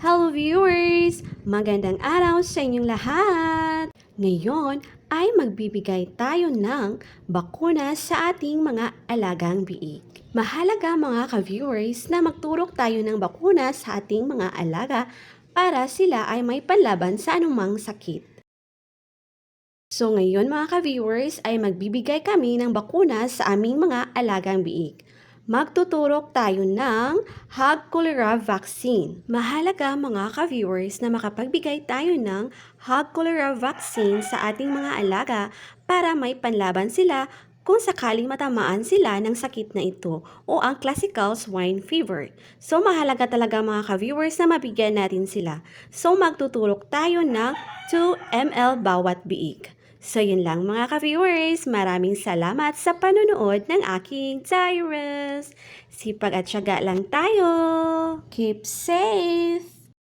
Hello viewers! Magandang araw sa inyong lahat! Ngayon ay magbibigay tayo ng bakuna sa ating mga alagang biik. Mahalaga mga ka-viewers na magturok tayo ng bakuna sa ating mga alaga para sila ay may panlaban sa anumang sakit. So ngayon mga ka-viewers ay magbibigay kami ng bakuna sa aming mga alagang biik. Magtuturok tayo ng Hog Cholera Vaccine. Mahalaga mga ka-viewers na makapagbigay tayo ng Hog Cholera Vaccine sa ating mga alaga para may panlaban sila kung sakaling matamaan sila ng sakit na ito o ang classical swine fever. So mahalaga talaga mga ka-viewers na mabigyan natin sila. So magtuturok tayo ng 2 ml bawat biik. So yun lang mga ka-viewers, maraming salamat sa panonood ng aking Tyrus. Sipag at syaga lang tayo. Keep safe!